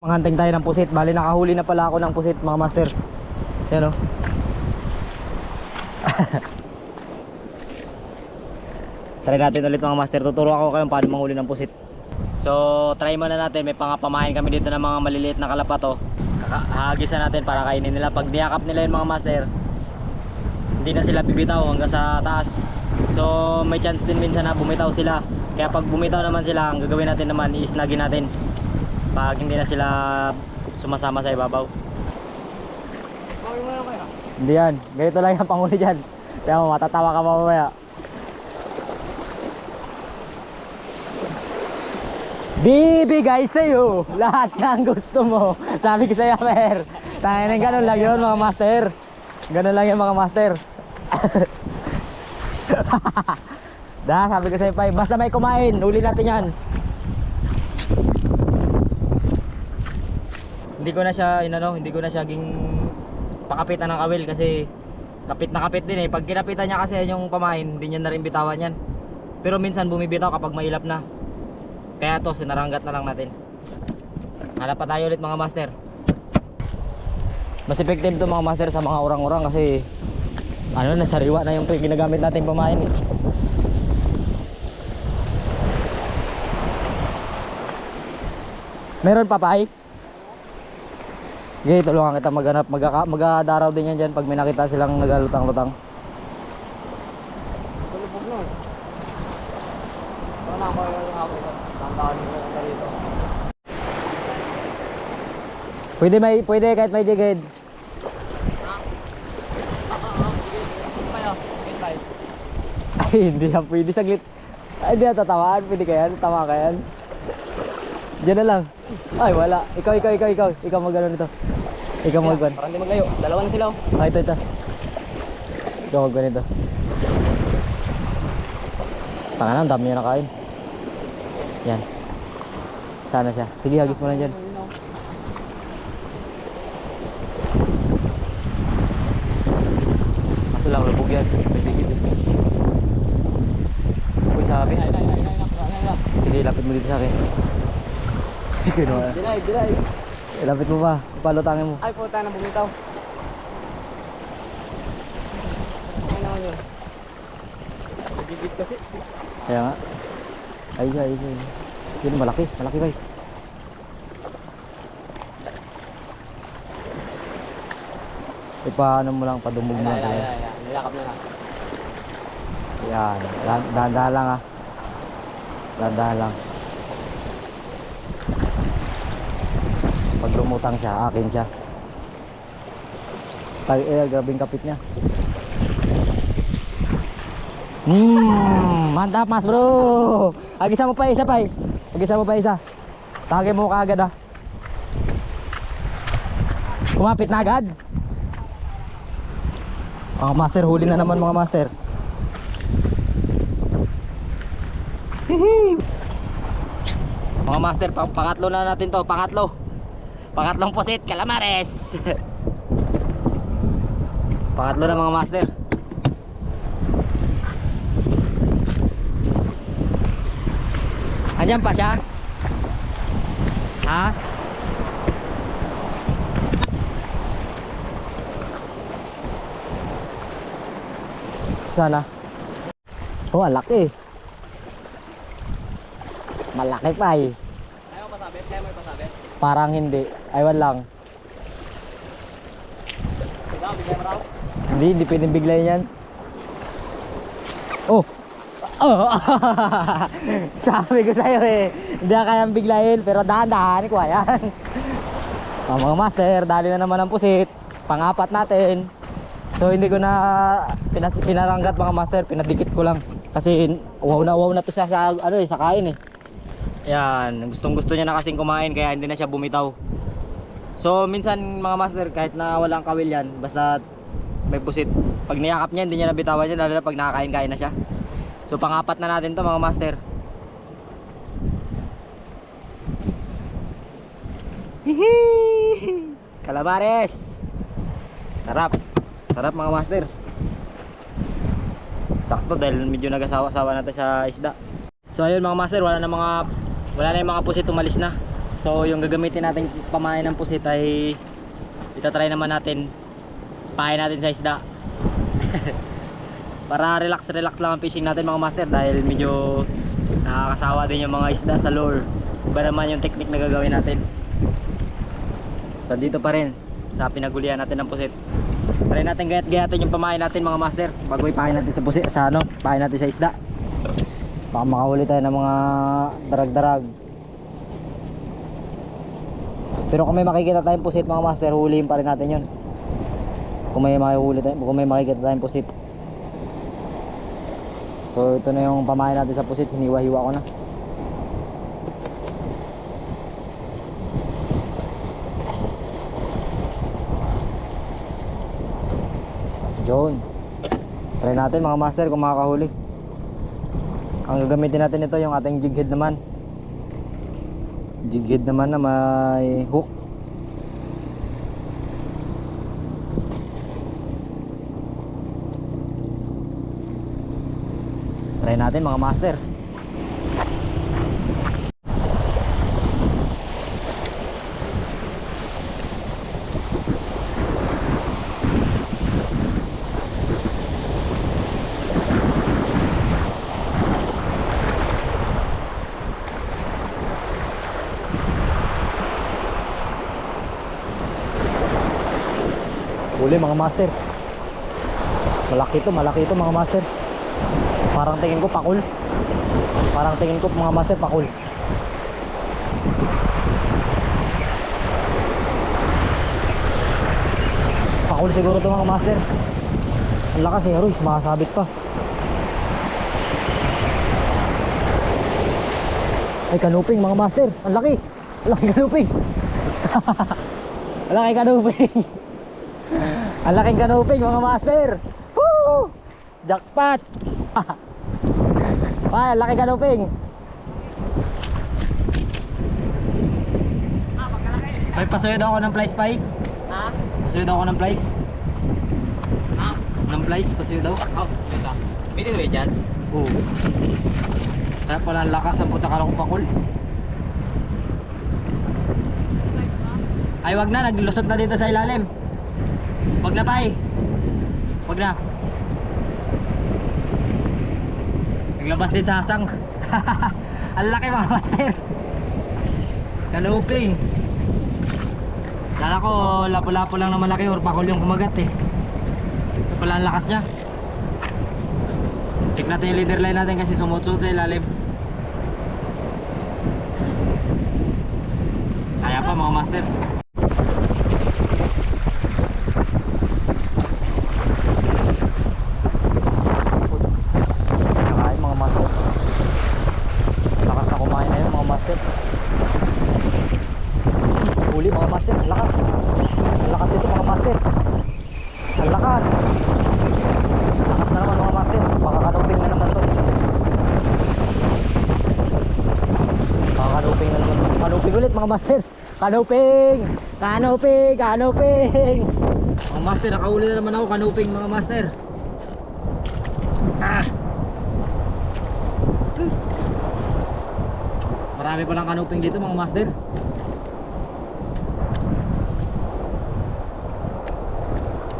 Manghanteng tayo ng pusit. Bali nakahuli na pala ako ng pusit mga master. Yan oh. Try natin ulit mga master. Tuturo ako kayo paano manghuli ng pusit. So try muna natin. May pangapamahin kami dito ng mga maliliit na kalapat oh. Hahagisan natin para kainin nila. Pag niyakap nila yung mga master, hindi na sila bibitaw hanggang sa taas. So may chance din minsan na bumitaw sila. Kaya pag bumitaw naman sila, ang gagawin natin naman is nagin natin pag hindi na sila sumasama sa ibabaw. Hindi yan. Ganito lang yung panghuli dyan. Kaya mo, matatawa ka mamaya. Bibigay sa'yo lahat ng gusto mo. Sabi ko sa'yo, Mer. Tayo na ganun lang yun, mga master. Ganun lang yun, mga master. da, sabi ko sa'yo, Pai. Basta may kumain, uli natin yan. Hindi ko na siya inano, hindi ko na siya ging pakapitan ng kawil kasi kapit na kapit din eh. Pag kinapitan niya kasi yung pamain, hindi niya na rin bitawan yan. Pero minsan bumibitaw kapag mailap na. Kaya to, sinaranggat na lang natin. Hanap pa tayo ulit mga master. Mas effective to mga master sa mga orang-orang kasi ano na sariwa na yung ginagamit nating pamain eh. Meron pa pa Okay, tulungan kita maghanap. Magaka, magadaraw din yan dyan pag may nakita silang nagalutang-lutang. Pwede may pwede kahit may jigid. Ay, hindi yan pwede saglit. Ay, hindi yan tatawaan. Pwede ka yan. Tama ka yan. Diyan na lang. Ay, wala. Ikaw, ikaw, ikaw, ikaw. Ikaw mag nito. Ikaw magwan. Parang di maglayo. Dalawa na sila oh. Ah, ito, ito. Ikaw magwan ito. Tanga na, dami niya nakain. Yan. Sana siya. Sige, hagis mo lang dyan. Kaso lang, lubog yan. May digid eh. Uy, sa akin. Ay, ay, ay, ay, ay, ay. Sige, lapit mo dito sa akin. Kinuha. Dilay, dilay. Eh, lapit mo pa. Palutangin mo. Ay, puta na bumitaw. Ano yun? Nagigit kasi. Kaya nga. Ay, ay, siya. Yun, malaki. Malaki ba Eh, paano mo lang, padumog mo Ay, lang. ay, tayo. ay, ay. Nilakap na lang. Yan. Dahan-dahan lang ah. Dahan-dahan lang. Pag lumutang siya, akin siya. Tay, eh, grabing kapit niya. Hmm, mantap mas bro. Agisa mo pa isa pa. Agisa mo pa isa. Tagay mo kaagad ah. Kumapit na agad. Mga master, huli na naman mga master. Hihi. Mga master, pang pangatlo na natin to, pangatlo. Pangatlong posit, calamares. pangatlo na mga master. Andiyan pa siya? Ha? Sana. Oh, laki. Malaki pa eh. Ayaw pasabi, kaya mo pasabi. Parang hindi. Aywan lang. Hindi, hindi pwedeng biglayin yan. Oh! Oh! Sabi ko sa'yo eh. Hindi ka kayang biglayin, pero dahan-dahan ko yan. Oh, mga master, dali na naman ang pusit. Pangapat natin. So hindi ko na pinas sinaranggat mga master, pinadikit ko lang. Kasi wow na wow na to siya sa ano eh, sa kain eh. Yan, gustong gusto niya na kasing kumain kaya hindi na siya bumitaw. So minsan mga master kahit na walang kawil yan, basta may pusit. Pag niyakap niya, hindi niya nabitawan yan lalo na pag nakakain-kain na siya. So pangapat na natin to mga master. Hihi! Calamares! Sarap! Sarap mga master. Sakto dahil medyo nagasawa-sawa natin sa isda. So ayun mga master, wala na mga wala na yung mga pusit umalis na. So yung gagamitin natin pamain ng pusit ay itatry naman natin pain natin sa isda. Para relax relax lang ang fishing natin mga master dahil medyo nakakasawa din yung mga isda sa lure. Iba naman yung technique na gagawin natin. So dito pa rin sa pinagulian natin ng pusit. Try natin gayat-gayatin yung pamain natin mga master bago ipain natin sa pusit sa ano, pain natin sa isda. Baka makahuli tayo ng mga darag-darag. Pero kung may makikita tayong pusit mga master, huliin pa rin natin yun. Kung may makihuli tayo, kung may makikita tayong pusit. So ito na yung pamain natin sa pusit, hiniwa-hiwa ko na. John. Try natin mga master kung makakahuli. Ang gagamitin natin ito yung ating jig head naman. Jig head naman na may hook. Try natin mga master. Huli mga master. Malaki to, malaki to mga master. Parang tingin ko pakul. Parang tingin ko mga master pakul. Pakul siguro to mga master. Ang lakas eh, Ruiz, makasabit pa. Ay, kanuping mga master. Ang laki. Ang laki kanuping. Ang laki kanuping. Ang laking kanuping mga master. Woo! Jackpot. Ay, ang laki kanuping. Ah, pagkalaki. Ay, pasuyod ako ng flies, Pai. Ha? Pasuyod ako ng flies. Ha? Ng flies, pasuyod daw. Oh, lang. Bitin mo dyan? Oo. Kaya pala ang lakas ang puta ka pakul. Ay, wag na. Naglusot na dito sa ilalim. Wag na, Pai. Wag na. Naglabas din sa hasang. ang laki mga master. Kanuping. Kala ko lapo-lapo lang na malaki or pakul yung kumagat eh. Ito pala ang lakas niya. Check natin yung leader line natin kasi sumutsut sa ilalim. Kaya pa mga master. Nakain mga master. Lakas na kumain na yun mga master. Huli mga master, ang lakas. Ang lakas dito mga master. Ang lakas. Lakas na naman mga master. Baka kanuping na naman to. Baka kanuping ulit mga master. Kanuping! Kanuping! Kanuping! Mga master, nakahuli na naman ako kanuping mga master. Ah! Marami palang kanuping dito mga master.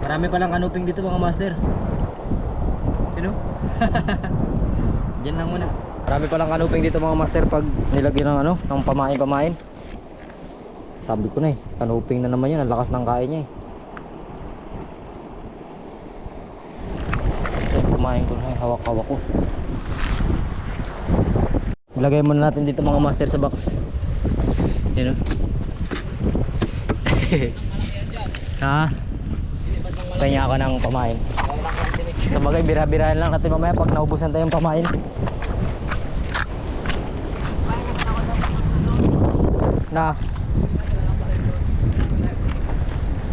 Marami palang kanuping dito mga master. Sino? Diyan lang muna. Marami palang kanuping dito mga master pag nilagyan ng ano, ng pamain-pamain. Sabi ko na eh, kanuping na naman yun, ang lakas ng kain niya eh. Kumain ko na eh, hawak-hawak ko. Ilagay muna natin dito mga master sa box. Yun o. ha? Kanya ako ng pamain. Sa bagay, bira-birahan lang natin mamaya pag naubusan tayong pamain. Na.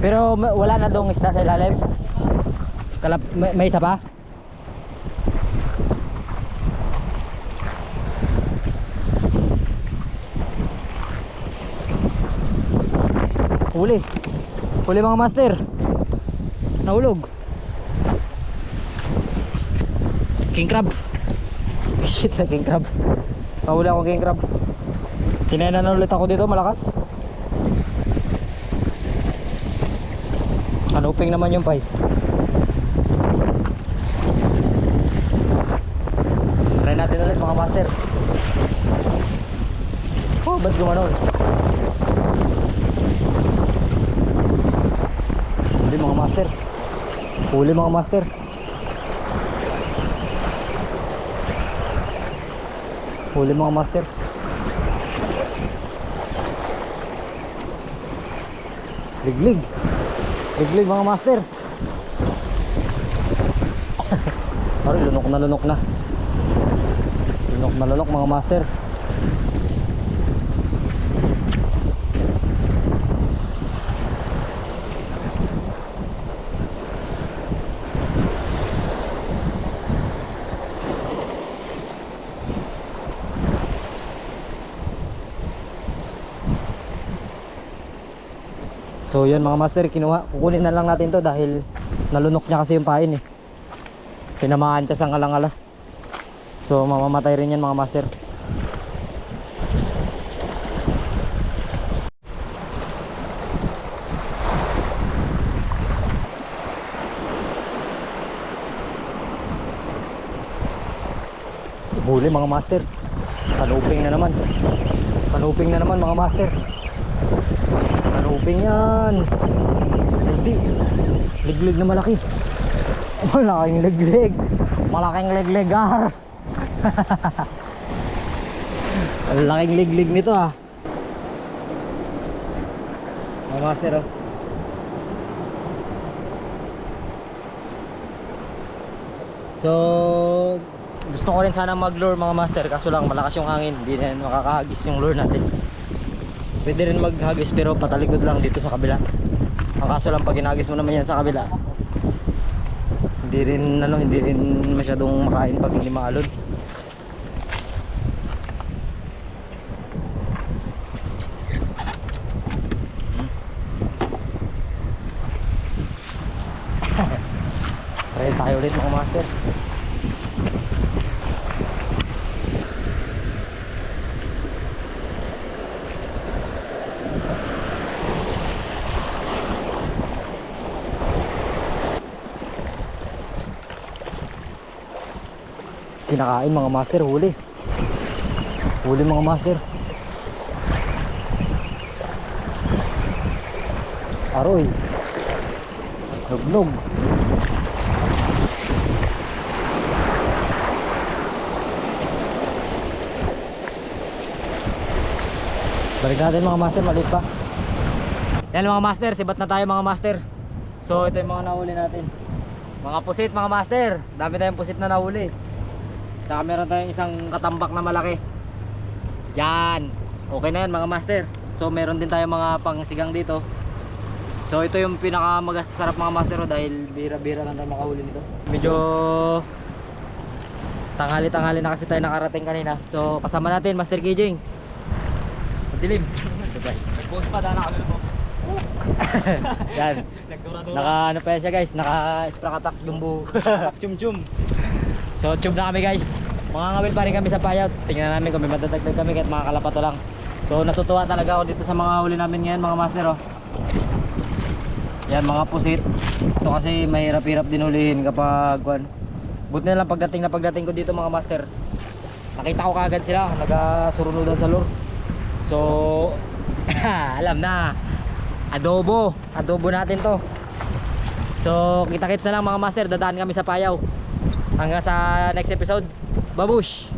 Pero wala na dong isda sa ilalim. Kalap may, may isa pa? Huli. Huli mga master. Nahulog. King crab. Shit na king crab. Nahuli ako king crab. Kinainan na ulit ako dito, malakas. Kanuping naman yung pay. Try natin ulit mga master. Oh, ba't gumanon? Huli mga master. Huli mga master. Huli mga master. Liglig. Liglig mga master. Aray, lunok na lunok na. Lunok na lunok mga master. So yun mga master, kinuha, kukunin na lang natin to dahil nalunok niya kasi yung pain eh. Tinamaan siya sa ngalangala. So mamamatay rin yan mga master. Huli mga master. Kanuping na naman. Kanuping na naman mga master. Kanuping yan. Hindi. Liglig na malaki. Malaking liglig. Malaking liglig ah. Ang laking liglig nito ah. Mga master oh. So, gusto ko rin sana mag-lure mga master kaso lang malakas yung hangin, hindi na makakahagis yung lure natin. Pwede rin maghagis pero patalikod lang dito sa kabila. Ang kaso lang pag ginagis mo naman yan sa kabila, hindi rin ano, hindi rin masyadong makain pag hindi maalon. Try tayo ulit mga master. Kinakain mga master, huli. Huli mga master. Aroy. Nugnog. Balik natin mga master, maliit pa. Yan mga master, sibat na tayo mga master. So ito yung mga nahuli natin. Mga pusit mga master, dami tayong pusit na nahuli. Saka meron tayong isang katambak na malaki. Yan. Okay na yan mga master. So meron din tayong mga pangsigang dito. So ito yung pinaka magasasarap mga master oh, dahil bira-bira lang tayo makahuli nito. Medyo tanghali-tanghali na kasi tayo nakarating kanina. So kasama natin Master Kijing. Madilim. Sabay. Nag-post pa dana kami mo. Yan. Naka ano pa yan siya guys, naka sprakatak jumbo. Chum-chum. So tube na kami guys. Mga ngawil pa rin kami sa payout. Tingnan namin kung may madadagdag kami kahit mga kalapato lang. So natutuwa talaga ako dito sa mga huli namin ngayon mga master oh. Yan mga pusit. Ito kasi mahirap-hirap din hulihin kapag kwan. Buti na lang pagdating na pagdating ko dito mga master. Nakita ko kagad sila nagasurunudan sa lure. So alam na. Adobo. Adobo natin to. So kita-kits na lang mga master. Dadaan kami sa payaw. Hanggang sa next episode. Babush!